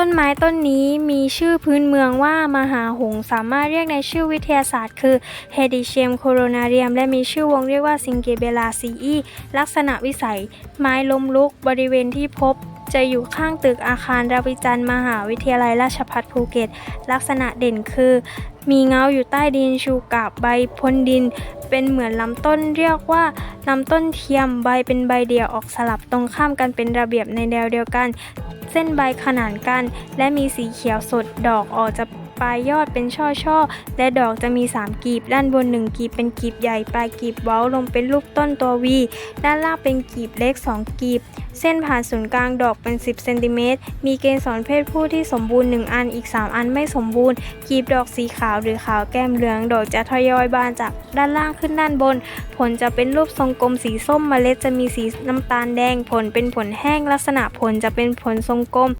ต้นไม้ต้นนี้มีชื่อพื้นเมืองว่ามหาหงสามารถเรียกในชื่อวิทยาศาสตร์คือ h e d i c h i u m coronarium และมีชื่อวงเรียกว่า s i n g e b e l l a c e ลักษณะวิสัย ไม้ล้มลุกบริเวณที่พบ จะอยู่ข้างตึกอาคารรวิจันทร์มหาวิทยาลัยราชภัฏภูเก็ต ลักษณะเด่นคือ มีเงาอยู่ใต้ดินชูกาบใบพ้นดิน เป็นเหมือนลำต้นเรียกว่าลำต้นเทียมใบเป็นใบเดี่ยวออกสลับตรงข้ามกันเป็นระเบียบในแนวเดียวกัน เส้นใบขนานกัน และมีสีเขียวสดดอกออกจะ ปลายยอดเป็นช่อๆ และดอกจะมี 3กีบ ด้านบน 1กีบเป็นกีบใหญ่ ปลายกีบเว้าลงเป็นรูปต้นตัววี ด้านล่างเป็นกีบเล็ก 2 กีบ เส้นผ่านศูนย์กลางดอกเป็น 10เซนติเมตร มีเกณฑ์สรเพศผู้ที่สมบูรณ์ 1 อัน อีก 3 อันไม่สมบูรณ์ กีบดอกสีขาวหรือขาวแก้มเหลือง ดอกจะทยอยบานจากด้านล่างขึ้นด้านบน ผลจะเป็นรูปทรงกลมสีส้ม เมล็ดจะมีสีน้ำตาลแดง ผลเป็นผลแห้ง ลักษณะผลจะเป็นผลทรงกลม